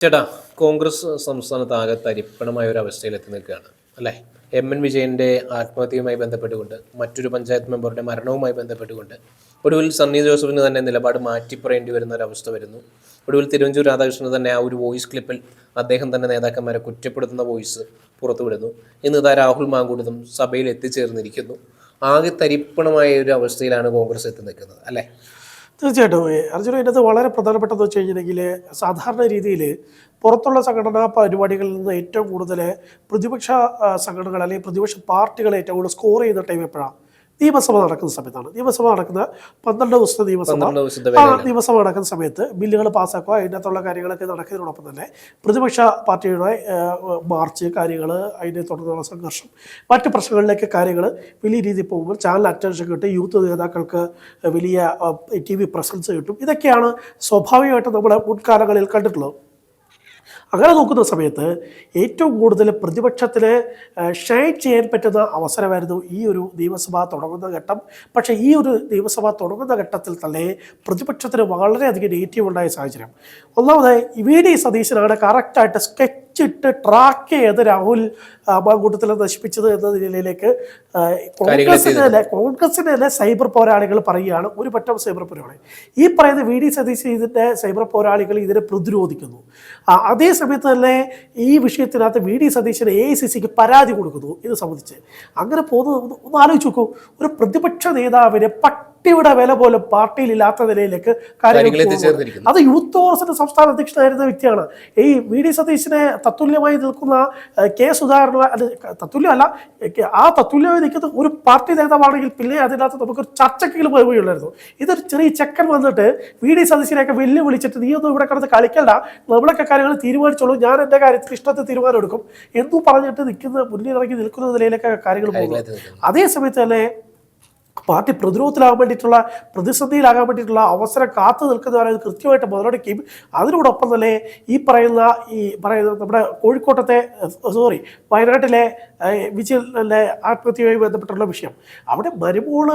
ചേട്ടാ കോൺഗ്രസ് സംസ്ഥാനത്ത് ആകെ തരിപ്പണമായ ഒരു അവസ്ഥയിൽ എത്തി നിൽക്കുകയാണ് അല്ലേ? എം എൻ വിജയന്റെ ആത്മഹത്യയുമായി ബന്ധപ്പെട്ടുകൊണ്ട് മറ്റൊരു പഞ്ചായത്ത് മെമ്പറുടെ മരണവുമായി ബന്ധപ്പെട്ടുകൊണ്ട് ഒടുവിൽ സണ്ണി ജോസഫിന് തന്നെ നിലപാട് മാറ്റിപ്പറയേണ്ടി വരുന്ന ഒരു അവസ്ഥ വരുന്നു. ഒടുവിൽ തിരുവഞ്ചൂർ രാധാകൃഷ്ണൻ തന്നെ ആ ഒരു വോയിസ് ക്ലിപ്പിൽ അദ്ദേഹം തന്നെ നേതാക്കന്മാരെ കുറ്റപ്പെടുത്തുന്ന വോയിസ് പുറത്തുവിടുന്നു. ഇന്ന് ഇതാ രാഹുൽ മാങ്കൂട്ടതും സഭയിൽ എത്തിച്ചേർന്നിരിക്കുന്നു. ആകെ തരിപ്പണമായ ഒരു അവസ്ഥയിലാണ് കോൺഗ്രസ് എത്തി നിൽക്കുന്നത് അല്ലേ? തീർച്ചയായിട്ടും. അർജുന ഇതിനകത്ത് വളരെ പ്രധാനപ്പെട്ടതെന്ന് വെച്ച് കഴിഞ്ഞിട്ടുണ്ടെങ്കിൽ സാധാരണ രീതിയിൽ പുറത്തുള്ള സംഘടനാ പരിപാടികളിൽ നിന്ന് ഏറ്റവും കൂടുതൽ പ്രതിപക്ഷ സംഘടനകൾ അല്ലെങ്കിൽ പ്രതിപക്ഷ പാർട്ടികൾ ഏറ്റവും കൂടുതൽ സ്കോർ ചെയ്യുന്ന ടൈം എപ്പോഴാണ് നിയമസഭ നടക്കുന്ന സമയത്താണ്. നിയമസഭ നടക്കുന്ന പന്ത്രണ്ട് ദിവസത്തെ നിയമസഭ. ആ നിയമസഭ നടക്കുന്ന സമയത്ത് ബില്ലുകൾ പാസ്സാക്കുക അതിനകത്തുള്ള കാര്യങ്ങളൊക്കെ നടക്കുന്നതിനോടൊപ്പം തന്നെ പ്രതിപക്ഷ പാർട്ടിയുടെ മാർച്ച് കാര്യങ്ങൾ അതിനെ തുടർന്നുള്ള സംഘർഷം മറ്റ് പ്രശ്നങ്ങളിലേക്ക് കാര്യങ്ങൾ വലിയ രീതിയിൽ പോകുമ്പോൾ ചാനൽ അറ്റൻഷൻ കിട്ടും യൂത്ത് നേതാക്കൾക്ക് വലിയ ടി വി പ്രസൻസ് കിട്ടും. ഇതൊക്കെയാണ് സ്വാഭാവികമായിട്ട് നമ്മുടെ മുൻകാലങ്ങളിൽ കണ്ടിട്ടുള്ളത്. അങ്ങനെ നോക്കുന്ന സമയത്ത് ഏറ്റവും കൂടുതൽ പ്രതിപക്ഷത്തിന് ഷൈൻ ചെയ്യാൻ പറ്റുന്ന അവസരമായിരുന്നു ഈ ഒരു നിയമസഭ തുടങ്ങുന്ന ഘട്ടം. പക്ഷേ ഈ ഒരു നിയമസഭ തുടങ്ങുന്ന ഘട്ടത്തിൽ തന്നെ പ്രതിപക്ഷത്തിന് വളരെയധികം നെഗറ്റീവ് ഉണ്ടായ സാഹചര്യം. ഒന്നാമതായി വി ഡി സതീശനാണ് കറക്റ്റായിട്ട് സ്കെച്ചിട്ട് ട്രാക്ക് ചെയ്ത് രാഹുൽ മാങ്കൂട്ടത്തിലെ നശിപ്പിച്ചത് എന്ന നിലയിലേക്ക് കോൺഗ്രസിന്റെ കോൺഗ്രസിന് തന്നെ കോൺഗ്രസിന്റെ തന്നെ സൈബർ പോരാളികൾ പറയുകയാണ്. ഒരു പറ്റം സൈബർ പോരാളി. ഈ പറയുന്ന വി ഡി സതീശ് ഇതിന്റെ സൈബർ പോരാളികൾ ഇതിനെ പ്രതിരോധിക്കുന്നു. അതേ സമയത്ത് തന്നെ ഈ വിഷയത്തിനകത്ത് വി ഡി സതീശന് എ ഐ സി സിക്ക് പരാതി കൊടുക്കുന്നു. ഇത് സംബന്ധിച്ച്. അങ്ങനെ പോകുന്നത് ഒന്ന് ആലോചിച്ച് നോക്കൂ. ഒരു പ്രതിപക്ഷ നേതാവിനെ പട്ടിയുടെ വില പോലും പാർട്ടിയിലില്ലാത്ത നിലയിലേക്ക് കാര്യങ്ങൾ പോകുന്നത്. അത് യൂത്ത് കോൺഗ്രസിന്റെ സംസ്ഥാന അധ്യക്ഷനായിരുന്ന വ്യക്തിയാണ്. ഈ വി ഡി സതീശിനെ തത്തുല്യമായി നിൽക്കുന്ന കെ സുധാകരൻ അത് തത്തുല്യമല്ല ആ തത്തുല്യമായി നിൽക്കുന്ന ഒരു പാർട്ടി നേതാവാണെങ്കിൽ പിന്നെ അതിനകത്ത് നമുക്കൊരു ചർച്ചക്കെങ്കിലും പോവുകയുള്ളായിരുന്നു. ഇതൊരു ചെറിയ ചെക്കൻ വന്നിട്ട് വി ഡി സതീശിനെയൊക്കെ വെല്ലുവിളിച്ചിട്ട് നീ ഒന്നും ഇവിടെ കിടന്ന് കളിക്കണ്ട. നമ്മളൊക്കെ കാര്യങ്ങൾ തീരുമാനിച്ചോളൂ. ഞാൻ എന്റെ കാര്യത്തിൽ ഇഷ്ടത്തെ തീരുമാനം എടുക്കും എന്നു പറഞ്ഞിട്ട് നിൽക്കുന്ന മുന്നിലിറങ്ങി നിൽക്കുന്ന നിലയിലൊക്കെ കാര്യങ്ങൾ പോകുന്നു. കാര്യങ്ങൾ അതേ സമയത്ത് തന്നെ പാർട്ടി പ്രതിരോധത്തിലാകാൻ വേണ്ടിയിട്ടുള്ള പ്രതിസന്ധിയിലാകാൻ വേണ്ടിയിട്ടുള്ള അവസരം കാത്തു നിൽക്കുന്നവരെ പറയുന്നത് കൃത്യമായിട്ട് മുതലെടുക്കുകയും അതിനോടൊപ്പം തന്നെ ഈ പറയുന്ന ഈ പറയുന്ന നമ്മുടെ കോഴിക്കോട്ടത്തെ സോറി വയനാട്ടിലെ ഏഹ്, വിജയന്റെ ആത്മഹത്യയുമായി ബന്ധപ്പെട്ടുള്ള വിഷയം. അവിടെ മരുമോൾ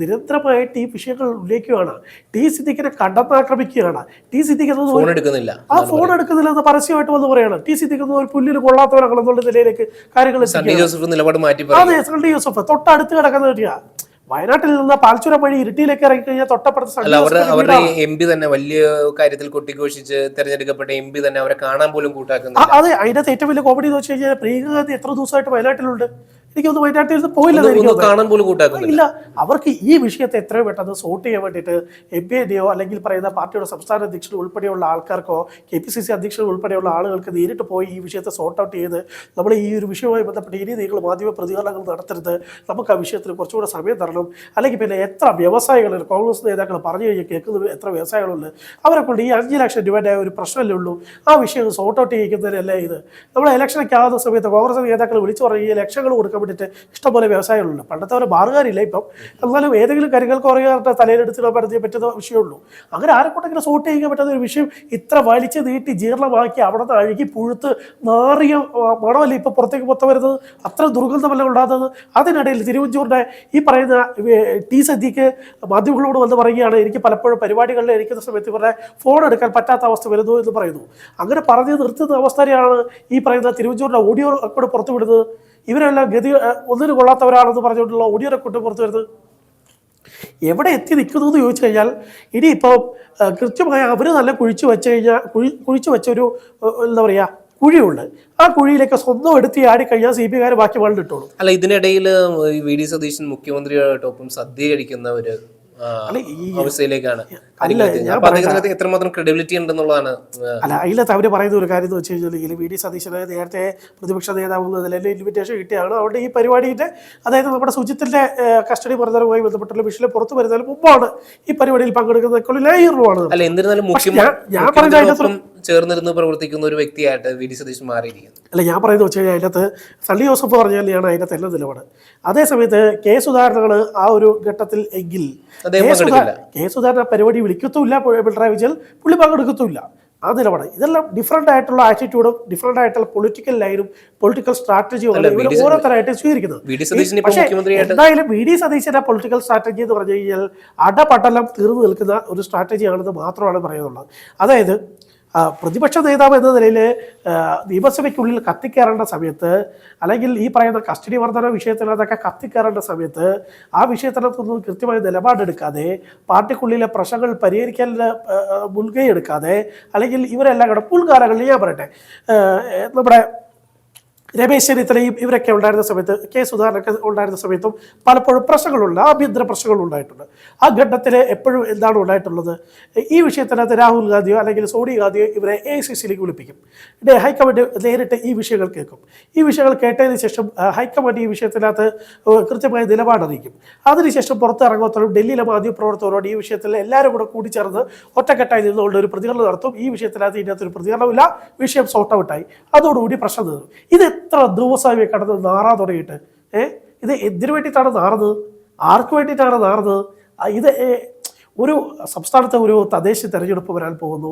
നിരന്തരമായിട്ട് ഈ വിഷയങ്ങൾ ഉന്നയിക്കുകയാണ്. ടി സിദ്ദിഖിനെ കണ്ടെന്നാക്രമിക്കുകയാണ് ടി സിദ്ദിഖ് എന്നത് ഫോൺ എടുക്കുന്നില്ല. എന്ന് പരസ്യമായിട്ട് വന്ന് പറയുകയാണ്. ടി സിദ്ദിഖ് എന്നത് ഒരു പുല്ലിൽ കൊള്ളാത്തവരാണെന്നുള്ള നിലയിലേക്ക് കാര്യങ്ങൾ. ജോസഫ് അതെ സണ്ണി യൂസഫ് തൊട്ടടുത്ത് കിടക്കുന്ന വയനാട്ടിൽ നിന്ന് പാൽച്ചുരം വഴി ഇരുട്ടിയിലേക്ക് ഇറങ്ങി കഴിഞ്ഞാൽ തൊട്ടപ്പുറത്ത് അവരുടെ. എം പി തന്നെ വലിയ കാര്യത്തിൽ കൊട്ടിഘോഷിച്ച് തെരഞ്ഞെടുക്കപ്പെട്ട എം പി തന്നെ അവരെ കാണാൻ പോലും കൂട്ടാക്കുന്നത് അതെ അതിനകത്ത് ഏറ്റവും വലിയ കോമഡി എന്ന് വെച്ച് കഴിഞ്ഞാൽ പ്രിയങ്ക ഗാന്ധി എത്ര ദിവസമായിട്ട് വയനാട്ടിലുണ്ട്. എനിക്കൊന്ന് വയനാട്ടിൽ നിന്ന് ഒന്ന് കാണാൻ പോലും കൂട്ടാക്കുന്നില്ല. ഇല്ല അവർക്ക് ഈ വിഷയത്തെ എത്രയും പെട്ടെന്ന് സോർട്ട് ചെയ്യാൻ വേണ്ടിയിട്ട് എം പി എന്റെയോ അല്ലെങ്കിൽ പറയുന്ന പാർട്ടിയുടെ സംസ്ഥാന അധ്യക്ഷൻ ഉൾപ്പെടെയുള്ള ആൾക്കാർക്കോ കെ പി സി സി അധ്യക്ഷൻ ഉൾപ്പെടെയുള്ള ആളുകൾക്ക് നേരിട്ട് പോയി ഈ വിഷയത്തെ സോർട്ട് ഔട്ട് ചെയ്ത് നമ്മൾ ഈ ഒരു വിഷയവുമായി ബന്ധപ്പെട്ട് ഇനി നിങ്ങൾ മാധ്യമ പ്രതികരണങ്ങൾ നടത്തരുത്. നമുക്ക് ആ വിഷയത്തിന് കുറച്ചുകൂടെ സമയം തരണം. അല്ലെങ്കിൽ പിന്നെ എത്ര വ്യവസായികൾ കോൺഗ്രസ് നേതാക്കൾ പറഞ്ഞു കഴിഞ്ഞാൽ കേൾക്കുന്ന എത്ര വ്യവസായികളുണ്ട് അവരെ കൊണ്ട് ഈ അഞ്ച് ലക്ഷം രൂപയുടെ ഒരു പ്രശ്നമല്ലേ ഉള്ളൂ. ആ വിഷയം സോർട്ട് ഔട്ട് ചെയ്യിക്കുന്നതിനല്ലേ ഇത്? നമ്മൾ ഇലക്ഷനൊക്കെ ആകുന്ന സമയത്ത് കോൺഗ്രസ് നേതാക്കൾ വിളിച്ചു പറഞ്ഞ് ലക്ഷങ്ങൾ കൊടുക്കാൻ വേണ്ടിയിട്ട് ഇഷ്ടംപോലെ വ്യവസായികളുണ്ട്. പണ്ടത്തെ അവരെ മാറുകാരില്ല ഇപ്പം. എന്നാലും ഏതെങ്കിലും കാര്യങ്ങൾ കുറയാറുടെ തലയിലെടുത്ത് പറ്റുന്ന പറ്റുന്ന വിഷയമുള്ളൂ. അങ്ങനെ ആരെ കൊണ്ടെങ്കിലും സോർട്ട് ചെയ്യാൻ പറ്റുന്ന ഒരു വിഷയം ഇത്ര വലിച്ചു നീട്ടി ജീർണമാക്കി അവിടെ നിന്ന് അഴുകി പുഴുത്ത് നാറിയ മണമല്ലേ ഇപ്പൊ പുറത്തേക്ക് മൊത്തം വരുന്നത്? അത്ര ദുർഗന്ധമല്ല ഉണ്ടാകുന്നത്? അതിനിടയിൽ തിരുവഞ്ചൂറിന്റെ ഈ പറയുന്ന ടി സദ്യക്ക് മാധ്യമങ്ങളോട് വന്ന് പറയുകയാണ് എനിക്ക് പലപ്പോഴും പരിപാടികളിൽ ഇരിക്കുന്ന സമയത്ത് ഇവരുടെ ഫോൺ എടുക്കാൻ പറ്റാത്ത അവസ്ഥ വരുന്നു എന്ന് പറയുന്നു. അങ്ങനെ പറഞ്ഞ് നിർത്തുന്ന അവസ്ഥയാണ് ഈ പറയുന്ന തിരുവഞ്ചൂരിലെ ഓഡിയോ റെക്കോർഡ് പുറത്തു വിടുന്നത് ഇവരെല്ലാം ഗതി ഒന്നിന് കൊള്ളാത്തവരാണെന്ന് പറഞ്ഞുകൊണ്ടുള്ള ഓഡിയോ റെക്കോർഡ് പുറത്തു വരുന്നത് എവിടെ എത്തി നിൽക്കുന്നു എന്ന് ചോദിച്ചു കഴിഞ്ഞാൽ ഇനിയിപ്പോൾ കൃത്യമായി അവർ നല്ല കുഴിച്ചു വെച്ച് കഴിഞ്ഞാൽ കുഴി കുഴിച്ചു വെച്ചൊരു എന്താ പറയുക കുഴിയുണ്ട്. ആ കുഴിയിലേക്ക് സ്വന്തം എടുത്ത് ആടിക്കഴിഞ്ഞാൽ സി പി കാര് ബാക്കി വെള്ളം ഇട്ടോളൂ അല്ല ഇതിനിടയിൽ വി ഡി സതീശൻ മുഖ്യമന്ത്രിയോടൊപ്പം സദ്യ കഴിക്കുന്ന ഒരു അവസ്ഥയിലേക്കാണ് എത്രമാത്രം ക്രെഡിബിലിറ്റി ഉണ്ടെന്നുള്ളതാണ് അല്ല അതിലത്ത് അവർ പറയുന്ന ഒരു കാര്യം എന്ന് വെച്ച് കഴിഞ്ഞാൽ വി ഡി സതീശനെ നേരത്തെ പ്രതിപക്ഷ നേതാവ് എന്ന നിലയിൽ ഇൻവിറ്റേഷൻ കിട്ടിയാണ്. അവിടെ ഈ പരിപാടിയുടെ അതായത് നമ്മുടെ സുജിത്തിന്റെ കസ്റ്റഡി പറഞ്ഞതുമായി ബന്ധപ്പെട്ടുള്ള വിഷയം പുറത്തു വരുന്നതിന് മുമ്പാണ് ഈ പരിപാടിയിൽ പങ്കെടുക്കുന്നതൊക്കെ ലേയറുമാണ് അല്ല എന്നിരുന്നാലും ഞാൻ- പറഞ്ഞ ചേർന്നിരുന്ന് പ്രവർത്തിക്കുന്ന ഒരു വ്യക്തിയായിട്ട് വി ഡി സതീശൻ മാറിയിരിക്കുന്നു. അല്ല ഞാൻ പറയുന്നത് വെച്ച് കഴിഞ്ഞാൽ അതിനകത്ത് സണ്ണി ജോസഫ് പറഞ്ഞാലാണ് അതിനകത്ത് എല്ലാ നിലപാട്. അതേസമയത്ത് കെ സുധാകരനാണ് ആ ഒരു ഘട്ടത്തിൽ എങ്കിൽ കെ. സുധാകരൻ പരിപാടി വിളിക്കത്തുമില്ല പിണറായി വിജയൻ പുള്ളി പങ്കെടുക്കത്തുമില്ല. ആ നിലപാട്. ഇതെല്ലാം ഡിഫറെന്റ് ആയിട്ടുള്ള ആറ്റിറ്റ്യൂഡും ഡിഫറെന്റ് ആയിട്ടുള്ള പൊളിറ്റിക്കൽ ലൈനും പൊളിറ്റിക്കൽ സ്ട്രാറ്റജിയും ഓരോരുത്തരായിട്ട് സ്വീകരിക്കുന്നത്. പക്ഷേ എന്തായാലും വി ഡി സതീശന്റെ പൊളിറ്റിക്കൽ സ്ട്രാറ്റജി എന്ന് പറഞ്ഞു കഴിഞ്ഞാൽ അടപടലം തീർന്നു നിൽക്കുന്ന ഒരു സ്ട്രാറ്റജിയാണെന്ന് മാത്രമാണ് പറയുന്നുള്ളത്. അതായത് പ്രതിപക്ഷ നേതാവ് എന്ന നിലയിൽ നിയമസഭയ്ക്കുള്ളിൽ കത്തിക്കയറേണ്ട സമയത്ത് അല്ലെങ്കിൽ ഈ പറയുന്ന കസ്റ്റഡി വർധന വിഷയത്തിനകത്തൊക്കെ കത്തിക്കയറേണ്ട സമയത്ത് ആ വിഷയത്തിനകത്തൊന്നും കൃത്യമായ നിലപാടെടുക്കാതെ പാർട്ടിക്കുള്ളിലെ പ്രശ്നങ്ങൾ പരിഹരിക്കാൻ മുൻകൈ എടുക്കാതെ അല്ലെങ്കിൽ ഇവരെല്ലാം കൂടെ മുൻകാലങ്ങളിൽ ഞാൻ പറയട്ടെ നമ്മുടെ രമേശ് ചെന്നിത്തലയും ഇവരൊക്കെ ഉണ്ടായിരുന്ന സമയത്ത് കെ സുധാകരനൊക്കെ ഉണ്ടായിരുന്ന സമയത്തും പലപ്പോഴും പ്രശ്നങ്ങളുണ്ട് ആഭ്യന്തര പ്രശ്നങ്ങൾ ഉണ്ടായിട്ടുണ്ട്. ആ ഘട്ടത്തിൽ എപ്പോഴും എന്താണ് ഉണ്ടായിട്ടുള്ളത്? ഈ വിഷയത്തിനകത്ത് രാഹുൽ ഗാന്ധിയോ അല്ലെങ്കിൽ സോണിയ ഗാന്ധിയോ ഇവരെ എ സി സിയിലേക്ക് വിളിപ്പിക്കും. ഇവിടെ ഹൈക്കമാൻഡ് നേരിട്ട് ഈ വിഷയങ്ങൾ കേൾക്കും. ഈ വിഷയങ്ങൾ കേട്ടതിന് ശേഷം ഹൈക്കമാൻഡ് ഈ വിഷയത്തിനകത്ത് കൃത്യമായ നിലപാടറിയിക്കും അതിനുശേഷം പുറത്തിറങ്ങുമ്പോഴും ഡൽഹിയിലെ മാധ്യമപ്രവർത്തകരോട് ഈ വിഷയത്തിൽ എല്ലാവരും കൂടെ കൂടിച്ചേർന്ന് ഒറ്റക്കെട്ടായി നിന്നുകൊണ്ട് ഒരു പ്രതികരണം നടത്തും. ഈ വിഷയത്തിനകത്ത് ഇതിനകത്ത് ഒരു പ്രതികരണമില്ല വിഷയം സോർട്ട് ഔട്ടായി അതോടുകൂടി പ്രശ്നം തീർന്നു. ഇത് എത്ര ദിവസമായി കടന്ന് നാറാൻ തുടങ്ങിയിട്ട്? ഏഹ് ഇത് എന്തിനു വേണ്ടിയിട്ടാണ് നാറുന്നത്? ആർക്ക് വേണ്ടിയിട്ടാണ് നാറുന്നത്? ഇത് ഒരു സംസ്ഥാനത്ത് ഒരു തദ്ദേശ തെരഞ്ഞെടുപ്പ് വരാൻ പോകുന്നു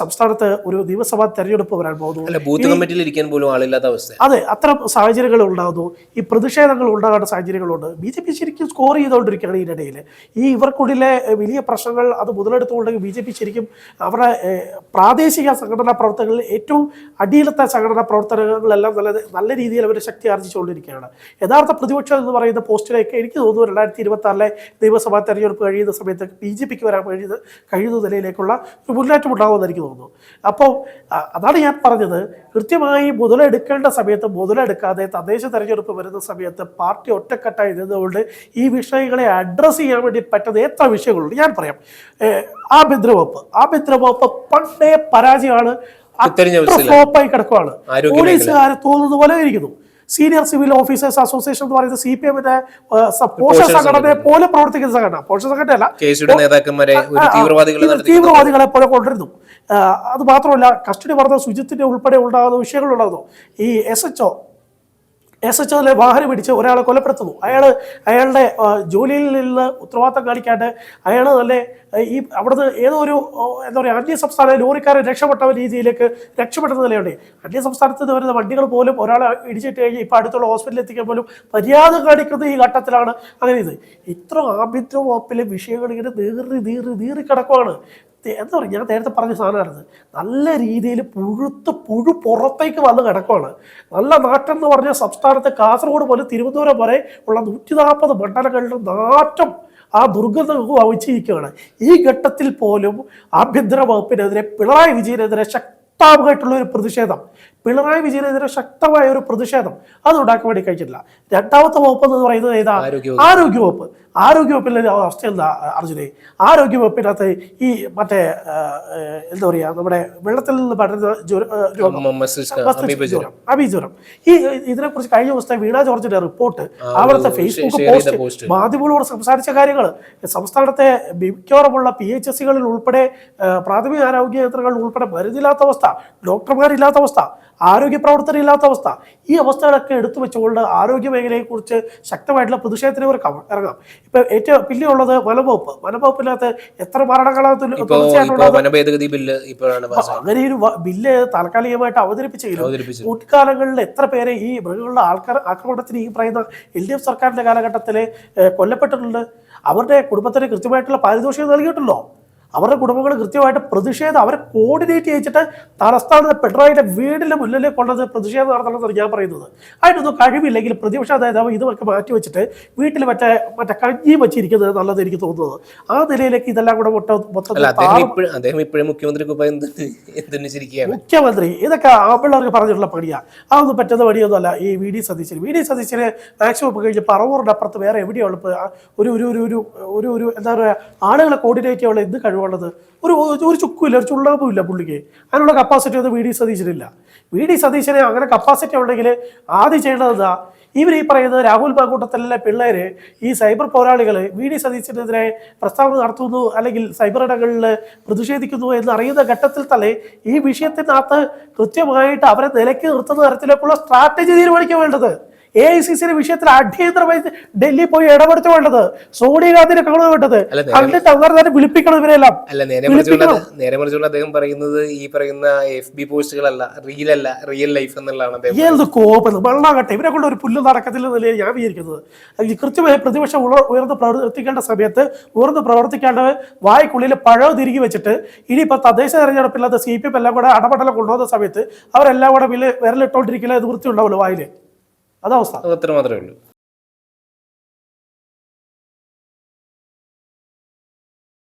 സംസ്ഥാനത്ത് ഒരു നിയമസഭാ തെരഞ്ഞെടുപ്പ് വരാൻ പോകുന്നു. ബൂത്ത് കമ്മിറ്റിയിൽ ഇരിക്കാൻ പോലും ആളില്ലാത്ത അവസ്ഥ. അതെ അത്തരം സാഹചര്യങ്ങൾ ഉണ്ടാകുന്നു. ഈ പ്രതിഷേധങ്ങൾ ഉണ്ടാകേണ്ട സാഹചര്യങ്ങളുണ്ട്. ബി ജെ പി ശരിക്കും സ്കോർ ചെയ്തുകൊണ്ടിരിക്കുകയാണ് ഇതിനിടയിൽ ഈ ഇവർക്കുള്ളിലെ വലിയ പ്രശ്നങ്ങൾ അത് മുതലെടുത്തുകൊണ്ടെങ്കിൽ ബി ജെ പി ശരിക്കും അവരുടെ പ്രാദേശിക സംഘടനാ പ്രവർത്തനങ്ങളിൽ ഏറ്റവും അടിയിലത്തെ സംഘടനാ പ്രവർത്തനങ്ങളെല്ലാം നല്ല നല്ല രീതിയിൽ അവർ ശക്തി ആർജിച്ചുകൊണ്ടിരിക്കുകയാണ്. യഥാർത്ഥ പ്രതിപക്ഷം എന്ന് പറയുന്ന പോസ്റ്റിലേക്ക് എനിക്ക് തോന്നുന്നു രണ്ടായിരത്തി ഇരുപത്തി ആറിലെ നിയമസഭാ തെരഞ്ഞെടുപ്പ് കഴിയുന്ന സമയത്ത് ബി ജെ പിക്ക് വരാൻ കഴിയുന്ന കഴിയുന്ന നിലയിലേക്കുള്ള ഒരു മുന്നേറ്റം ഉണ്ടാകുമെന്ന് എനിക്ക് തോന്നുന്നു. അപ്പോൾ അതാണ് ഞാൻ പറഞ്ഞത്. കൃത്യമായി മുതലെടുക്കേണ്ട സമയത്ത് മുതലെടുക്കാതെ തദ്ദേശ തെരഞ്ഞെടുപ്പ് വരുന്ന സമയത്ത് പാർട്ടി ഒറ്റക്കെട്ടായി നിന്നുകൊണ്ട് ഈ വിഷയങ്ങളെ അഡ്രസ്സ് ചെയ്യാൻ വേണ്ടി പറ്റുന്ന എത്ര വിഷയങ്ങളുണ്ട് ഞാൻ പറയാം. ആഭ്യന്തരവകുപ്പ് ആഭ്യന്തരവകുപ്പ് ആഭ്യന്തര പണ്ടേ പരാജയമാണ്. അത്ര. ഫ്ലോപ്പായി കിടക്കുവാണ്. പോലീസുകാരെ തോന്നുന്ന പോലെ ഇരിക്കുന്നു. സീനിയർ സിവിൽ ഓഫീസേഴ്സ് അസോസിയേഷൻ എന്ന് പറയുന്നത് സി പി എമ്മിന്റെ പോഷക സംഘടന. പോലെ പ്രവർത്തിക്കുന്ന സംഘടന. പോഷക സംഘടനയല്ല. തീവ്രവാദികളെ പോലെ കൊണ്ടിരുന്നു അത് മാത്രമല്ല കസ്റ്റഡി വർദ്ധ ശുചിത്വത്തിന്റെ ഉൾപ്പെടെ ഉണ്ടാകുന്ന വിഷയങ്ങളുണ്ടാകുന്നു. ഈ എസ് എച്ച് എസ് എച്ച് ഒയിലെ വാഹനം പിടിച്ച് ഒരാളെ കൊലപ്പെടുത്തുന്നു. അയാൾ അയാളുടെ ജോലിയിൽ നിന്ന് ഉത്തരവാദിത്തം കാണിക്കാണ്ട് അയാൾ നല്ല ഈ അവിടുന്ന് ഏതോ ഒരു എന്താ പറയുക അന്യ സംസ്ഥാന ലോറിക്കാരൻ രക്ഷപ്പെട്ട രീതിയിലേക്ക് രക്ഷപ്പെടുന്ന നിലയുണ്ട്. അന്യ സംസ്ഥാനത്ത് നിന്ന് വരുന്ന വണ്ടികൾ പോലും ഒരാളെ ഇടിച്ചിട്ട് കഴിഞ്ഞ് ഇപ്പോൾ അടുത്തുള്ള ഹോസ്പിറ്റലിൽ എത്തിക്കാൻ പോലും മര്യാദ കാണിക്കുന്ന ഈ ഘട്ടത്തിലാണ് അങ്ങനെ ഇത്. ഇത്ര ആഭ്യന്തര വകുപ്പിലെ വിഷയങ്ങൾ ഇങ്ങനെ നീറി നീറി നീറി കിടക്കുവാണ്. എന്താ പറയുക ഞാൻ നേരത്തെ പറഞ്ഞ സാധനമായിരുന്നു നല്ല രീതിയിൽ പുഴുത്ത് പുഴു പുറത്തേക്ക് വന്ന് കിടക്കുവാണ്. നല്ല നാട്ടം എന്ന് പറഞ്ഞാൽ സംസ്ഥാനത്തെ കാസർഗോഡ് പോലെ തിരുവനന്തപുരം വരെ ഉള്ള നൂറ്റി നാൽപ്പത് മണ്ഡലങ്ങളുടെ നാറ്റം ആ ദുർഗന്ധം വഹിച്ചിരിക്കുകയാണ്. ഈ ഘട്ടത്തിൽ പോലും ആഭ്യന്തര വകുപ്പിനെതിരെ പിണറായി വിജയനെതിരെ ശക്തമായിട്ടുള്ള ഒരു പ്രതിഷേധം. പിണറായി വിജയനെതിരെ ശക്തമായ ഒരു പ്രതിഷേധം അത് ഉണ്ടാക്കാൻ വേണ്ടി കഴിച്ചിട്ടില്ല രണ്ടാമത്തെ വകുപ്പ് എന്ന് പറയുന്നത് ഏതാ? ആരോഗ്യവകുപ്പ്. ആരോഗ്യവകുപ്പ്. ആരോഗ്യവകുപ്പിലെ അവസ്ഥ എന്താ അർജുനെ? ആരോഗ്യവകുപ്പിനകത്ത് ഈ മറ്റേ എന്താ പറയുക നമ്മുടെ വെള്ളത്തിൽ നിന്ന് പടരുന്ന ജ്വര- ഈ ഇതിനെ മ- മസ്തിഷ്ക മസ്തിഷ്ക അമീബ ജ്വരം ജ്വരം ഈ ഇതിനെക്കുറിച്ച് കഴിഞ്ഞ ദിവസത്തെ വീണ ജോർജിന്റെ റിപ്പോർട്ട് അവിടുത്തെ ഫേസ്ബുക്ക് പോസ്റ്റ് പോസ്റ്റ്. മാധ്യമങ്ങളോട് സംസാരിച്ച കാര്യങ്ങൾ സംസ്ഥാനത്തെ മിക്കവാറുമുള്ള പി എച്ച് എസ് സികളിൽ ഉൾപ്പെടെ പ്രാഥമിക ആരോഗ്യ കേന്ദ്രങ്ങളിൽ ഉൾപ്പെടെ മരുന്നില്ലാത്ത അവസ്ഥ ഡോക്ടർമാരില്ലാത്ത അവസ്ഥ ആരോഗ്യ പ്രവർത്തകരില്ലാത്ത അവസ്ഥ. ഈ അവസ്ഥകളൊക്കെ എടുത്തു വെച്ചുകൊണ്ട് ആരോഗ്യ മേഖലയെക്കുറിച്ച് ശക്തമായിട്ടുള്ള പ്രതിഷേധത്തിന് ഇവർ കം- ഇറങ്ങാം ഇപ്പൊ ഏറ്റവും പിന്നെ ഉള്ളത് വനംവകുപ്പ്. വനംവകുപ്പിനകത്ത് എത്ര മരണങ്ങളാണ് അങ്ങനെ ഒരു ബില്ല് താൽക്കാലികമായിട്ട് അവതരിപ്പിച്ചെങ്കിലും കൂട്ടിക്കാലങ്ങളിൽ എത്ര പേരെ ഈ മൃഗങ്ങളുടെ ആൾക്കാർ ആക്രമണത്തിന് ഈ പറയുന്ന എൽ ഡി എഫ് സർക്കാരിന്റെ കാലഘട്ടത്തിൽ കൊല്ലപ്പെട്ടിട്ടുണ്ട്. അവരുടെ കുടുംബത്തിന് കൃത്യമായിട്ടുള്ള പാരിതോഷികം നൽകിയിട്ടുണ്ടോ? അവരുടെ കുടുംബങ്ങൾ കൃത്യമായിട്ട് പ്രതിഷേധം അവരെ കോർഡിനേറ്റ് ചെയ്യിച്ചിട്ട് തലസ്ഥാനത്ത് പിണറായിയുടെ വീടിന്റെ മുന്നിൽ കൊണ്ടത് പ്രതിഷേധം നടത്തണമെന്നാണ് ഞാൻ പറയുന്നത്. അതിനൊന്നും കഴിവില്ലെങ്കിൽ പ്രതിപക്ഷ നേതാവ് ഇതുമൊക്കെ മാറ്റി വെച്ചിട്ട് വീട്ടിൽ മറ്റേ മറ്റേ കഞ്ഞി വെച്ചിരിക്കുന്നത് നല്ലത് എനിക്ക് തോന്നുന്നത്. ആ നിലയിലേക്ക് ഇതെല്ലാം കൂടെ മൊട്ട അല്ല മുഖ്യമന്ത്രി മുഖ്യമന്ത്രി ഇതൊക്കെ ആമ്പിള്ളേർക്ക് പറഞ്ഞിട്ടുള്ള പണിയാ. അതൊന്നും പറ്റുന്ന പണിയൊന്നുമല്ല. ഈ V D Satheesan V D സതീശന് മാക്സിമം കഴിഞ്ഞ് പറവൂറിന്റെ അപ്പുറത്ത് വേറെ എവിടെയുള്ള ഇപ്പൊ ഒരു ഒരു ഒരു ഒരു ഒരു എന്താ പറയുക ആളുകളെ കോർഡിനേറ്റ് ചെയ്യാനുള്ള എന്ത് കഴിവുള്ളത് ഒരു ഒരു ചുക്കുമില്ല ഒരു ചുള്ളാമ്പും ഇല്ല പുള്ളിക്ക്. അതിനുള്ള കപ്പാസിറ്റി ഒന്നും വി ഡി സതീശനില്ല. വി ഡി സതീശന് അങ്ങനെ കപ്പാസിറ്റി ഉണ്ടെങ്കിൽ ആദ്യം ചെയ്യേണ്ടത് എന്താ? ഇവർ ഈ പറയുന്നത് രാഹുൽ മാങ്കൂട്ടത്തിലെ പിള്ളേര് ഈ സൈബർ പോരാളികൾ വി ഡി സതീശനെതിരെ പ്രസ്താവന നടത്തുന്നു അല്ലെങ്കിൽ സൈബർ ഇടങ്ങളിൽ പ്രതിഷേധിക്കുന്നു എന്ന് അറിയുന്ന ഘട്ടത്തിൽ തന്നെ ഈ വിഷയത്തിനകത്ത് കൃത്യമായിട്ട് അവരെ നിലയ്ക്ക് നിർത്തുന്ന തരത്തിലേക്കുള്ള സ്ട്രാറ്റജി തീരുമാനിക്കാൻ വേണ്ടത്. എ ഐ സി സിയുടെ വിഷയത്തിൽ അടിയന്തരമായി ഡൽഹി പോയി ഇടപെടുത്തു വേണ്ടത് സോണിയ ഗാന്ധിനെ കാണുക വേണ്ടത് കണ്ടിട്ട് അന്നേരം തന്നെ വിളിപ്പിക്കണം ഇവരെല്ലാം. അല്ല നേരെ മറിച്ചുകൊണ്ട് അദ്ദേഹം പറയുന്നത് ഈ പറയുന്ന എഫ് ബി പോസ്റ്റുകളല്ല റിയൽ അല്ല റിയൽ ലൈഫ് എന്നുള്ളതാണ് അദ്ദേഹം ഏത് കോപം വെള്ളാകട്ടെ ഇവരെ കൊണ്ട് ഒരു പുല്ല് നടക്കത്തില്ല നിലയിൽ ഞാൻ വിചാരിക്കുന്നത്. കൃത്യമായി പ്രതിപക്ഷം ഉയർന്ന് പ്രവർത്തിക്കേണ്ട സമയത്ത് ഉയർന്ന് പ്രവർത്തിക്കേണ്ട വായ്ക്കുള്ളിൽ പഴവ് തിരികെ വെച്ചിട്ട് ഇനിയിപ്പോൾ തദ്ദേശ തെരഞ്ഞെടുപ്പില്ലാത്ത സി പി എം എല്ലാം കൂടെ അടപടലം കൊണ്ടുവന്ന സമയത്ത് അവരെല്ലാം കൂടെ വില വിരലിട്ടോണ്ടിരിക്കില്ല ഇത് വൃത്തി ഉണ്ടാവുള്ളൂ വായിൽ അത് അത്ര മാത്രമേ ഉള്ളൂ.